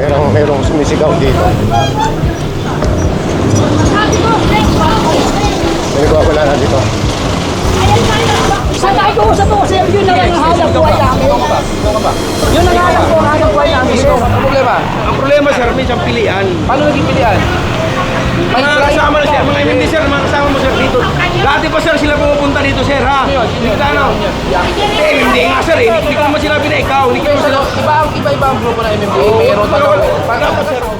Merong, merong sumisigaw dito. Naligaw ko na dito. Sa tayo ko sa to, sir, yun na lang ang hanap buhay namin. Yun ang hanap ko, hanap buhay namin, sir. Ang problema, Ang problema sir, may siyang pilian. paano naging pilihan? May Mga kasama na sir, mga MMD sir, mga kasama mo sir dito. Dati pa sir sila pumupunta dito sir ha. Hindi ka ano. Eh, hindi nga sir eh. Hindi ko naman sila na ikaw. Hindi ko naman sila. Iba ang iba-iba ang grupo ng MMA, pero tatlo. Dapat sir.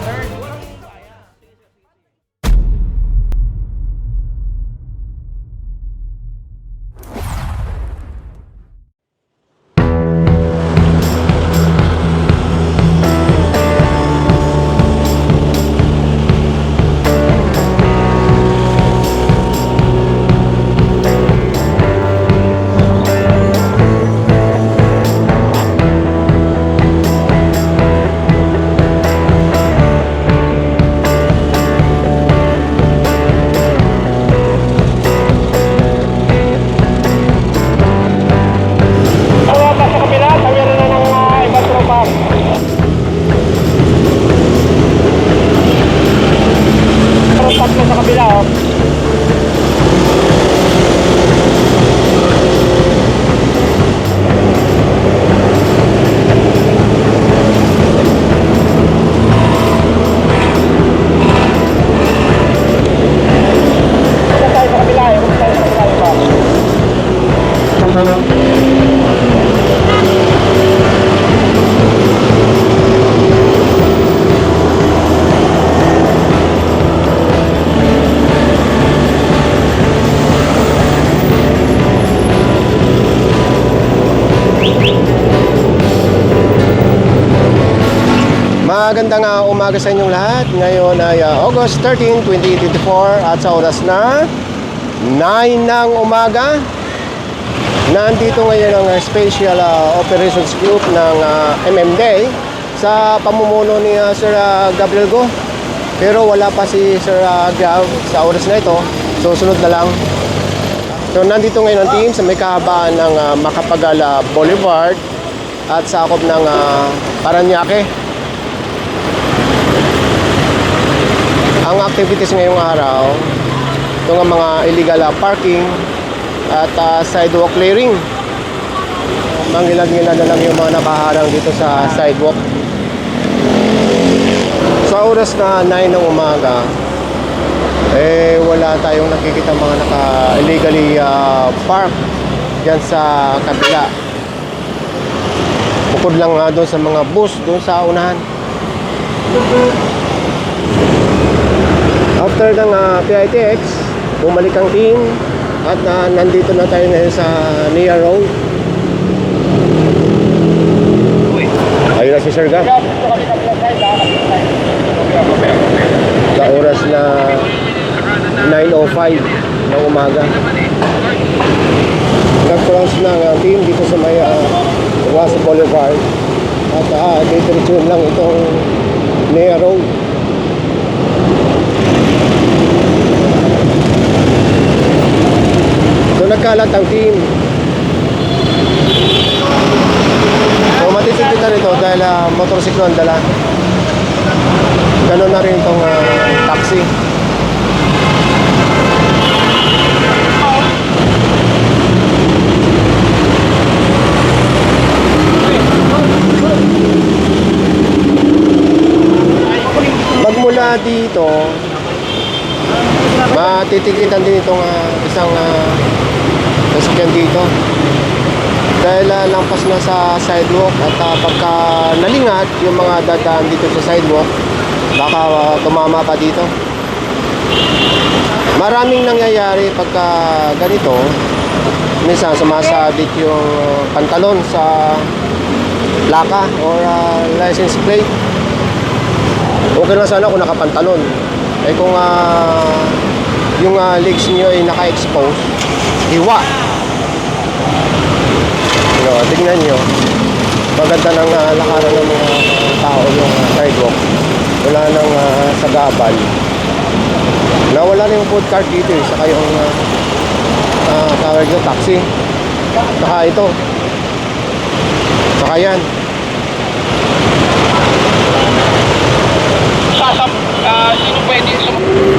Magandang uh, umaga sa inyong lahat. Ngayon ay uh, August 13, 2024 at sa oras na 9 ng umaga. Nandito ngayon ang uh, Special uh, Operations Group ng uh, MMD sa pamumuno ni uh, Sir uh, Gabriel Go. Pero wala pa si Sir uh, Gav sa oras na ito. Susunod na lang. So nandito ngayon ang team sa may kahabaan ng uh, Makapagala Boulevard at sakop ng uh, Paranaque. Ang activities ngayong araw, ito nga mga illegal uh, parking at uh, sidewalk clearing. Mangilad-ngilad na lang yung mga nakaharang dito sa sidewalk. Sa oras na 9 ng umaga, eh wala tayong nakikita mga naka-illegally uh, park dyan sa kabila. Bukod lang nga doon sa mga bus doon sa unahan. After ng uh, PITX, bumalik ang team at uh, nandito na tayo ngayon sa Nia Road. Ayun na si Sir Gab. Sa oras na 9.05 ng umaga. Nag-cross na ang team dito sa may uh, Ross Boulevard. At uh, dito lang itong Nia Road. Nagkalat ang team. So matitipid na rito dahil uh, motorsiklo ang dala. Ganun na rin itong ah, taxi. Magmula dito, matitikitan din itong ah, isang uh, sasakyan dito. Dahil uh, lampas na sa sidewalk at ah, pagka nalingat yung mga dadaan dito sa sidewalk baka ah, tumama pa dito. Maraming nangyayari pagka ganito. Minsan sumasabit yung pantalon sa plaka or ah, license plate. Okay lang sana kung nakapantalon. Eh kung ah, yung ah, legs niyo ay naka-expose hiwa No, tingnan nyo. Maganda ng uh, lakaran ng mga tao yung uh, sidewalk. Wala nang uh, sagabal. Nawala na yung food cart dito eh. Saka yung uh, uh, tawag yung taxi. Saka ito. Saka yan. Sasap, uh, sino pwede?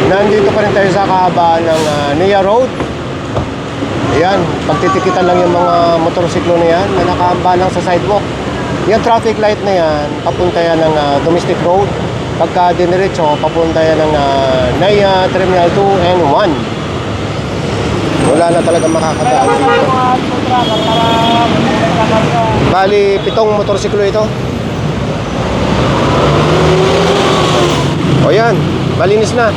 Nandito pa rin tayo sa kahabaan ng uh, Nia Road. Ayan, pagtitikitan lang yung mga motorsiklo na yan na nakahamba lang sa sidewalk. Yung traffic light na yan, papunta yan ng ah, domestic road. Pagka diniretso, papunta yan ng uh, NAIA Terminal 2 and 1. Wala na talaga makakadaan dito. Bali, pitong motorsiklo ito. O yan, malinis na.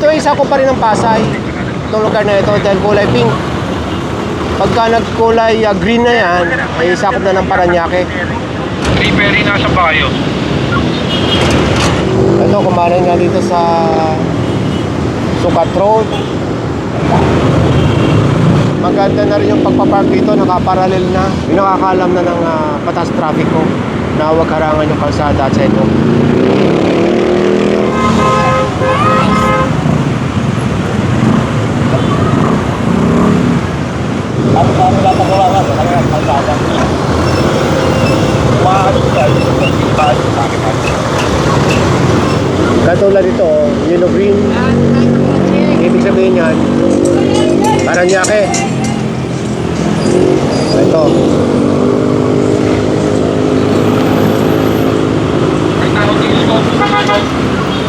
Ito ay isa ko pa rin ng Pasay. Itong lugar na ito dahil kulay pink. Pagka nagkulay ah, green na yan, ay sakop na ng Paranaque. Hey, Perry, nasa ba kayo? Ito, kumanan nga dito sa Sukat Road. Maganda na rin yung pagpapark dito, nakaparalel na. Yung nakakalam na ng ah, patas traffic ko na huwag harangan yung kalsada at sento. Katulad ito, yellow green. Ibig sabihin yan, Paranaque. Ito. May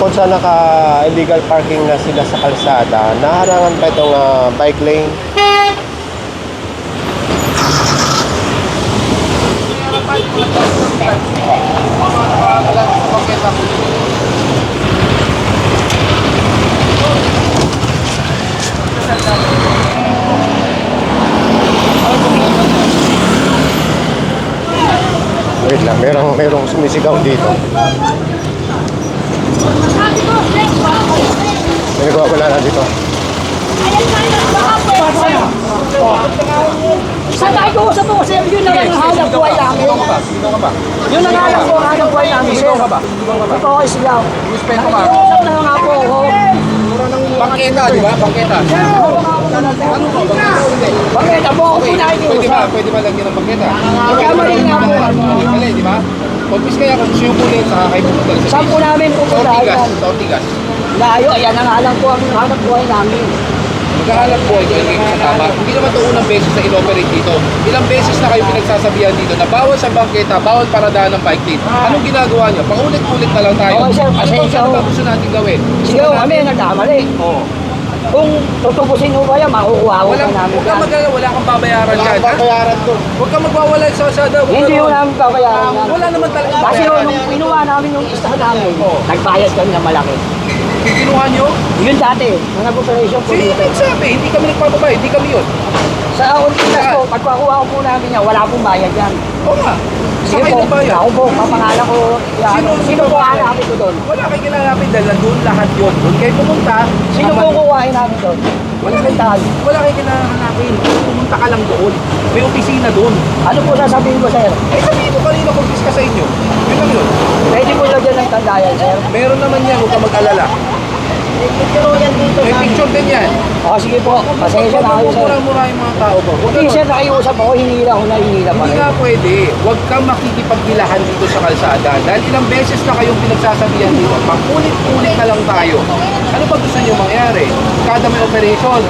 Bukod sa naka-illegal parking na sila sa kalsada, naharangan pa itong ah, bike lane. Wait lang, merong, merong sumisigaw dito. May nagwawala na dito. Sa tayo ko sa to, sir, yun na lang ang hanap buhay namin. Sino ka ba? Sino ka ba? Yun ang hanap ko, hanap buhay namin, sir. Sino ka ba? Sino ka ba? Ito ay sigaw. Respeto ka. Nakikiusap na nga po ako. Bangketa, di ba? Bangketa. Ano ko? Bangketa o hindi? Bakit? Abo ako po Pwede ba? nakikiusap. Pwede ba lagyan ng bangketa? Kaya mali nga po. Mali, di ba? Kompis kaya kung gusto yung kunin, saka kayo pupunta. sa Saan po namin pupunta Ortigas. Sa Ortigas. Layo, ayan ang alam ko ang hanap buhay namin. Magkahalap po kayo kayo sa tama. Hindi naman ito unang beses na inoperate dito. Ilang beses na kayo pinagsasabihan dito na bawal sa bangketa, bawal paradaan ng bike lane. Anong ginagawa niyo? Paulit-ulit na lang tayo. Okay, sir. Ano ba Pasensya ano ba ho. gusto natin gawin? Gusto Sigaw, natin- kami nagkamali. Oo. Kung tutubusin mo ba yan, makukuha ko Wala, na namin. huwag kang mag wala kang babayaran dyan. ha? Babayaran to. Huwag kang magwawala sa kasada. Hindi ko namin babayaran yan. Wala naman talaga. Kasi babayaran. nung pinuha namin yung isa namin, Oo. nagbayad kami na malaki. Yung kinuha nyo, Yun dati, nung nag-operation po sino dito. nagsabi? Hindi kami nagpapabay, hindi kami yun. Sa Ortigas po, pagkakuha ko po namin yan, wala pong bayad yan. Oo nga. Sa Sige kayo po, nagbayad. ako po, papangalan ko, yan. Sino- Sino, sino po ba? hanapin ko doon? Wala kayo kinalapit dahil nandun lahat yun. Doon kayo pumunta. Sino po kukuhain namin doon? Wala kayo, tayo. wala kayo kinahanapin. Pumunta ka lang doon. May opisina doon. Ano po sasabihin ko, sir? Eh sabihin mo kanina kumpis ka sa inyo. Yun lang yun. Pwede po lagyan ng tandayan, sir. Meron naman yan, huwag ka mag-alala. Pero yan dito May picture din yan. O, sige po, pasensya na kayo, sir. Mura-mura yung mga tao ko. Huwag Hindi, ganun. sir, nakiusap ako, hinila ko na, hinila pa Hindi rin. nga pwede. Huwag kang makikipagbilahan dito sa kalsada. Dahil ilang beses na kayong pinagsasabihan dito, pakulit-ulit na lang tayo. Ano ba gusto nyo mangyari? Kada may operation,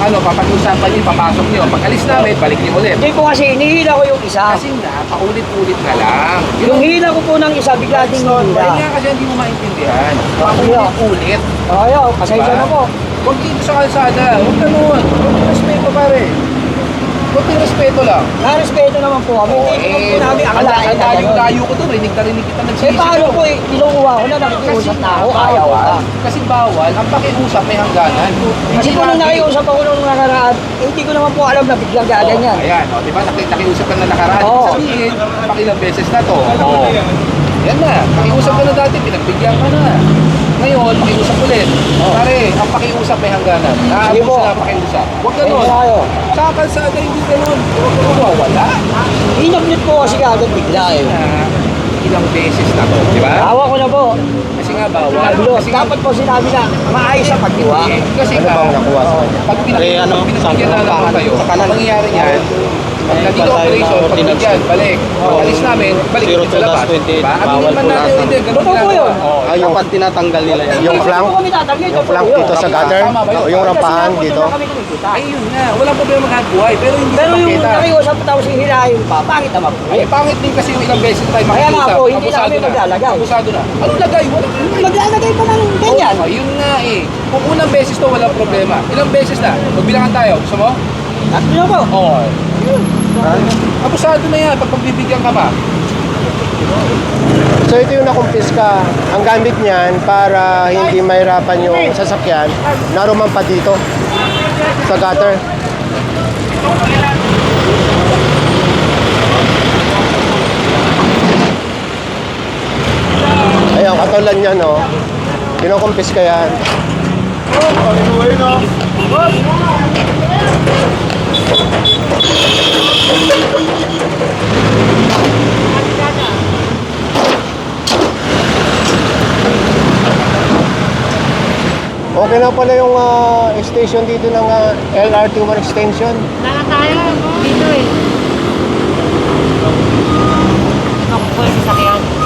ano, papakiusapan nyo, papasok nyo. Pag alis namin, balik nyo ulit. Hindi po kasi, hinihila ko yung isa. Kasi nga, paulit-ulit na lang. Yung hila ko po ng isa, bigla ding Ayun hinila. nga kasi hindi mo maintindihan. Paulit-ulit. Ayo, pasensya Diba? na po. Huwag dito sa kalsada. Huwag ganun. Huwag respeto pare. Huwag respeto lang. Na-respeto naman po kami. Hindi naman po namin ang akalain na layo, gano'n. layo ko doon. Rinig na rinig kita Eh, nagsisigaw. paano po eh, kinukuha ko na, nakikiusap na ako, ayaw bawal. ka. Kasi bawal, ang pakiusap may hangganan. Kasi po nung nakiusap ako nung nakaraan, eh, hindi ko naman po alam na biglang gaganyan. Oh, ayan, oh, di ba? Naki- Nakiusap ka na nakaraan. Oo. Ibig Sabihin, pakilang beses na to. Oh. Yan na. Pakiusap ka na dati, pinagbigyan ka na. Ngayon, pakiusap ulit. Pare, ang pakiusap may hangganan. Sige Naaabot po. sila ang pakiusap. Huwag Ganun. ganun. tayo. Sa kalsada, hindi ganun. Huwag ka mawawala. Inabnit po kasi kagad bigla eh. Na, ilang beses na to, di ba? Tawa ko na po. Kasi nga bawal. Nablos. nga- Dapat po sinabi na maayos ang pagdiwa. Eh, Kasi Ano nga, bang nakuha sa kanya? pag pinag- Eh, ano, pag pinagbigyan sa- na naman kayo, sa kanan. ang mangyayari niyan, pag nandito operation, pag bigyan, balik. Pag alis namin, balik dito to sa labas. dash 28, Diba? Aminin bawal man po natin, hindi, ganun ginagawa. yun. Yung, Dapat tinatanggal nila yan. yung Hindi flank, kami yung flank dito sa gutter, yung rampahan dito. kami. Ay, yun nga. Walang problema maghanap buhay, pero hindi Pero yung nakiusap tapos hihilahin pa, pangit naman po. Ay, pangit din kasi yung ilang beses tayo Kaya nga makikita. po, hindi na. maglalagay. Abusado na. Anong lagay? Wala. Maglalagay pa ng ganyan. Oh, yun nga eh. Kung unang beses to, walang problema. Ilang beses na? Magbilangan tayo. Gusto mo? Tatlo po. Oo. Yun. Abusado na yan pag pagbibigyan ka pa. So ito yung nakumpiska. Ang gamit niyan para hindi mahirapan yung sasakyan, naroman pa dito sa gutter. Ayun, katulad niya, no? Kinukumpiska yan. Okay na pala yung ah, station dito ng ah, LRT1 extension. Wala na tayo dito eh. Ako po yung sasakyan.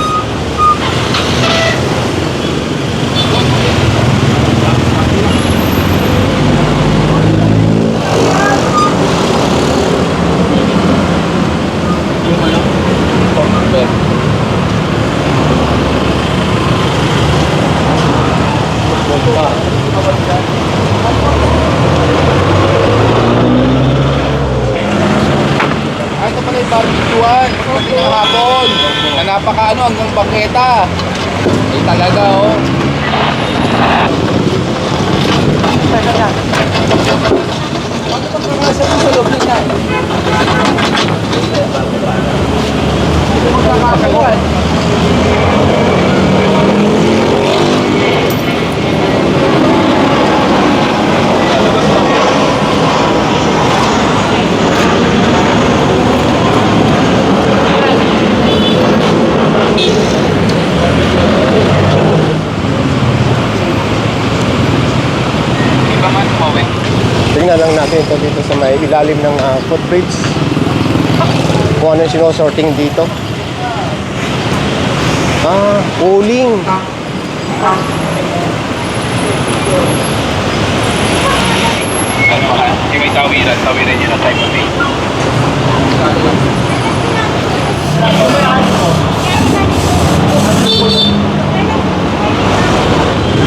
Ay, ito pala yung barbecuean. Pati ng hapon. Na napaka ano, hanggang bangketa. Ay talaga oh. Ano ba karasa mo sa loob nila? Ito magkakagawan. Iba man tumawin. Tingnan lang natin ito dito sa may ilalim ng ah, footbridge. Kung ano yung sinosorting dito. Ah, uling. Ano ka? May tawiran, tawiran yun ang type of thing.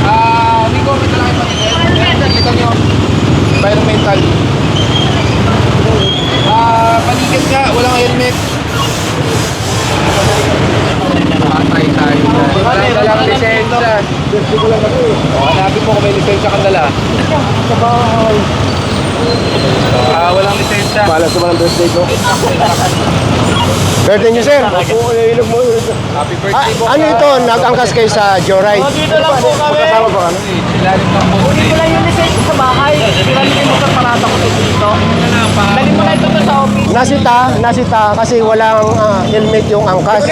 Ah, may na lang yung patigil. Kita nyo. Environmental. Ah, paligid nga, walang helmet. Patay tayo dyan. Wala ka lang lisensya. O, hanapin mo kung may lisensya kang dala. Ah, walang lisensya. Pala sa mga birthday ko. birthday niyo, sir. Oo, ilog mo. Happy Ah, birthday po. ano ito? Nag-angkas kayo sa Joyride? Dito lang po kami. Magkasama ba kami? Ilalim ng bote. Dito lang yung lisensya sa bahay. Pinalitin mo sa parata ko dito. Dali mo na ito to sa office. Nasita, nasita kasi walang ah, helmet yung angkas.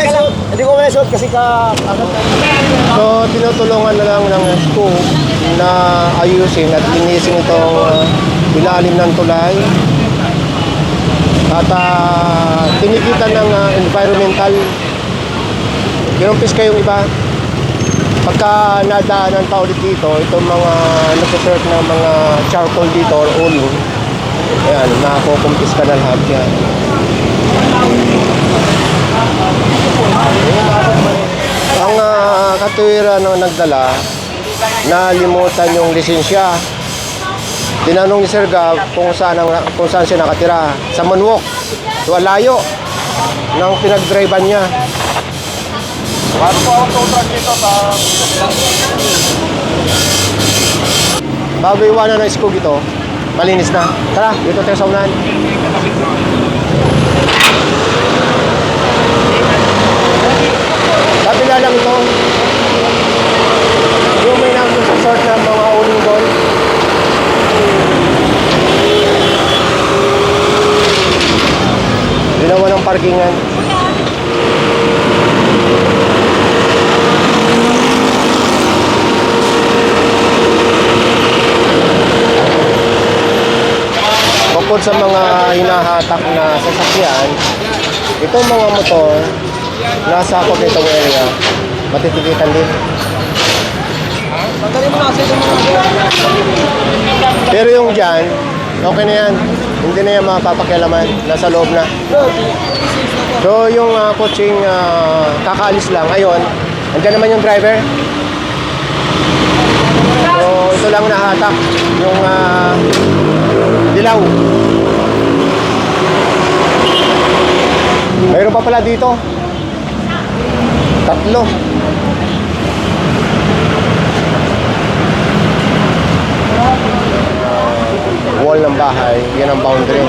Hindi ko may suot kasi ka... So, tinutulungan na lang ng school na ayusin at linisin itong ah, ilalim ng tulay. At uh, tinikitan ng ah, environmental. Kinumpis kayong iba. Pagka nadaanan pa ulit dito, itong mga nagsiserve ng mga charcoal dito or uling, ayan, nakukumpis ka na lahat yan. Ang uh, katuwiran ng nagdala, nalimutan yung lisensya. Tinanong ni Sir Gab kung saan, ang, kung saan siya nakatira. Sa Monwok. So, layo ng pinag-drivean niya. Bago iwanan ng skog ito, malinis na. Tara, dito tayo sa unahan. Kabila lang ito. Yung may nag-sort ng mga uling doon. Ginawa ng parkingan. Bukod sa mga hinahatak na sasakyan, itong mga motor na sakop nitong area, matitikitan din. Pero yung dyan, okay na yan. Hindi na yan mapapakialaman. Nasa loob na. So yung uh, coaching ah, kakaalis lang, ayun, andyan naman yung driver. So ito lang nahatak, yung ah, dilaw. Mayroon pa pala dito. Tatlo. wall ng bahay, yan ang boundary.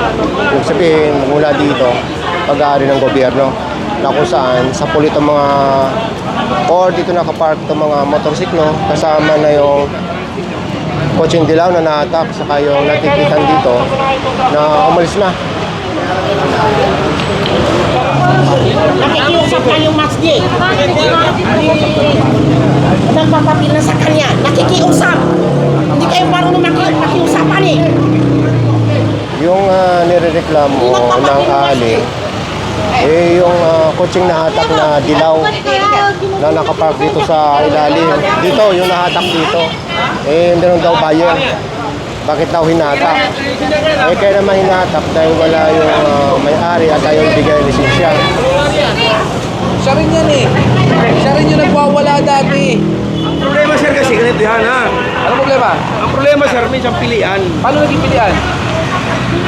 Ibig sabihin, mula dito, pag-aari ng gobyerno, na kung saan, sa pulit ang mga, or dito nakapark itong mga motorsiklo, kasama na yung kotseng dilaw na naatak, saka yung natikitan dito, na umalis na. Nakikiusap kayong masjid. Nagpapapil na sa kanya. Nakikiusap. Hindi kayo marunong maki- makiusapan eh. Yung uh, nirereklamo ng ali, eh yung uh, kotseng nahatak na dilaw na nakapark dito sa ilalim. Dito, yung nahatak dito. Eh, hindi daw buyer. Bakit daw hinatak? Eh, kaya naman hinatak dahil wala yung uh, may-ari at ayaw bigay lisensya. Siya rin yan eh. Siya rin yung nagwawala dati. Ang problema sir kasi ganito yan ha. Ano problema? Ang problema sir, minsan pilian. Paano naging pilian?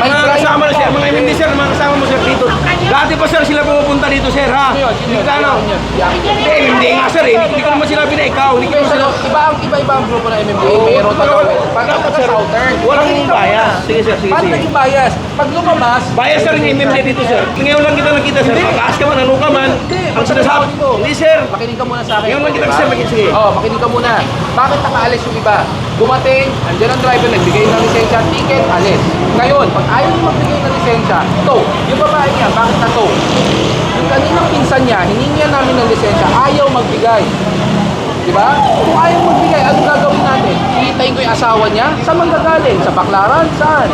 May Mga kasama na sir, mga MMD sir, mga kasama mo sir dito. Dati pa sir sila pumupunta dito sir ha. Hindi ka ano. Hindi, MMD nga sir eh. Hindi ko naman sinabi na ikaw. Hindi ko naman sinabi. iba ang iba-iba ang grupo ng MMDA. Mayroon talaga. Pag dapat sir, Southern. Walang bias. Sige sir, sige Paano sige. naging bias? Pag lumabas, Bias sir yung MMD dito sir. Ngayon lang kita nakita sir. Pagkaas ka man, ano ka man. Ang sinasabi ko. Hindi sir. Makinig ka muna sa akin. Ngayon lang kita sir, makinig sige. Oo, makinig ka muna. Bakit nakaalis yung iba? Dumating, andyan ang driver, nagbigay ng lisensya, ticket, alis. Ngayon, pag ayaw niya magbigay ng lisensya, tow. Yung babae niya, bakit na tow? Yung kaninang pinsan niya, hiningi namin ng lisensya, ayaw magbigay. Di ba? Kung ayaw magbigay, ano gagawin natin? Iitayin ko yung asawa niya? Saan manggagaling? Sa baklaran? Saan?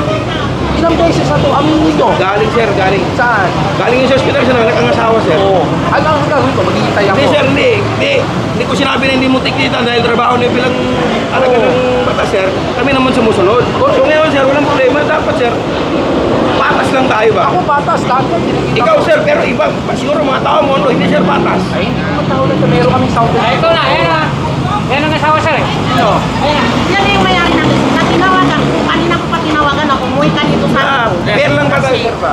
Ilang beses na to, aminin nyo. Galing sir, galing. Saan? Galing yung sa hospital sir, nagkangasawa sir. Oo. Ano ang gagawin ko? Maghihintay ako. Hindi sir, hindi. Hindi. Hindi ko sinabi na hindi mo tikita dahil trabaho niyo bilang alaga ng bata sir. Kami naman sumusunod. So ngayon sir, walang problema. Dapat sir, patas lang tayo ba? Ako patas, kinikita Ikaw sir, pero iba, siguro mga tao mo, ano, hindi sir patas. Ay, naman tao na ito. Meron kaming sound. Ay, ito na, ayan na. Yan ang asawa sir eh. Ano? Ayan. Yan yung mayari natin. Na tinawagan ko. Kanina ko pa tinawagan ako. Umuwi ka dito sa Ah, akin. fair lang ka sir pa.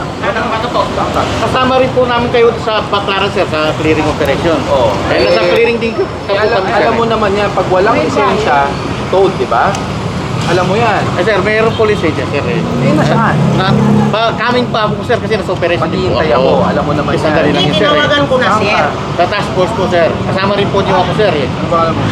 Kasama rin po namin kayo sa Baclaran sir sa clearing operation. Oo. Dahil nasa clearing din ka Eh, alam, alam mo naman yan, pag walang lisensya, toad, di ba? Alam mo yan. Eh sir, mayroon po lisensya sir eh. Eh, nasaan? Na, pa, coming pa ako sir kasi nasa operation din po Maghihintay ako. Alam mo naman Isang yan. dali lang yun sir eh. tinawagan ko na sir. Sa task force po sir. Kasama rin po niyo ako sir eh. Ano ba alam mo?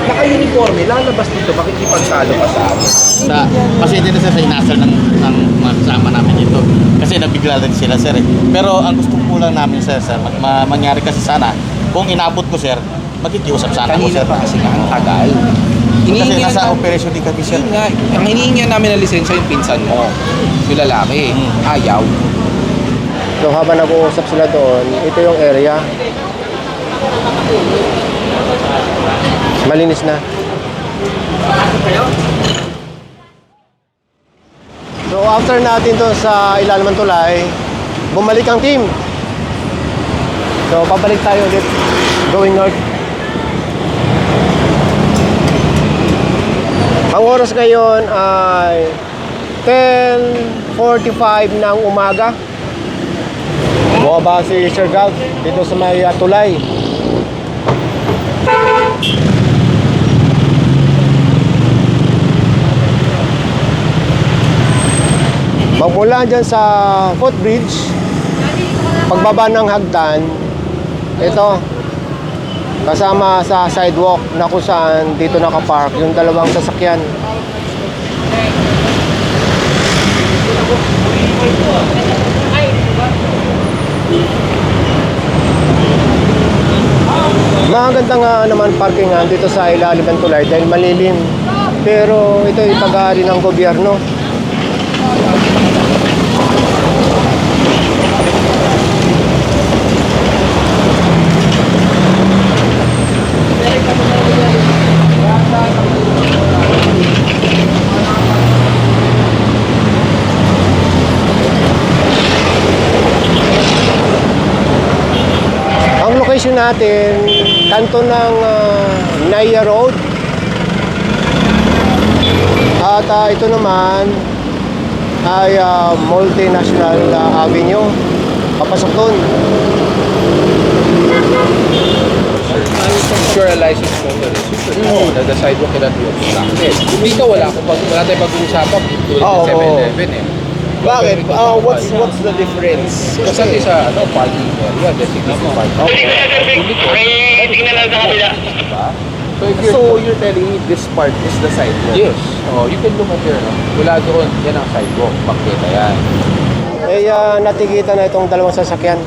Naka-uniforme, lalabas dito, makikipagsalo ka sa amin. Sa, kasi din sir sa inasal ng, ng mga kasama namin dito. Kasi nabigla din sila sir eh. Pero ang gusto po lang namin sir, sir mag, ma- mangyari kasi sana, kung inabot ko sir, magkikiusap sana ko Kanina sir. pa kasi nga, ang tagal. Kasi Hinihingi nasa na- operation din kami sir. Yun nga, ang hinihingi namin ng lisensya yung pinsan mo. Yung lalaki. Hmm. Ayaw. So habang nag-uusap sila doon, ito yung area. Malinis na. So after natin to sa ilalim ng tulay, bumalik ang team. So pabalik tayo ulit going north. Ang oras ngayon ay 10.45 ng umaga. Bumaba si Sir Gav dito sa may uh, tulay. Magmula dyan sa footbridge, pagbaba ng hagdan, ito, kasama sa sidewalk na kung saan dito nakapark yung dalawang sasakyan. Maganda nga naman parkingan dito sa ilalim ng tulay dahil malilim. Pero ito ay pag-aari ng gobyerno. Ang location natin, kanto ng ah, Naya Road. At ah, ito naman ay ah, multinational ah, avenue. Papasok doon. Sure, a licensed motorist. You should know that the sidewalk cannot be obstructed. Dito wala pag wala tayong pag-uusapan tulad Oo, ng oo. 7-Eleven eh. Bakit? Ah, what's what's the difference? Kasi sa ano, parking area, designated parking area. tingnan lang sa kabila. So, if you're, So you're telling me this part is the sidewalk? yes, oh, you can look at there. No? Mula doon, yan ang sidewalk. Pagkita yan. Eh, ah, natikita na itong dalawang sasakyan.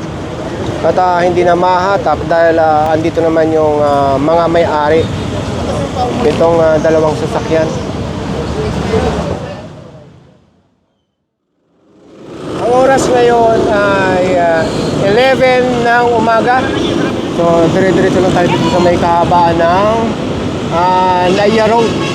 At ah, hindi na mahatap dahil ah, andito naman yung ah, mga may-ari itong ah, dalawang sasakyan. Ang oras ngayon ay ah, 11 ng umaga. So, dire-diretso lang tayo dito sa may kahabaan ng ah, Naya Road.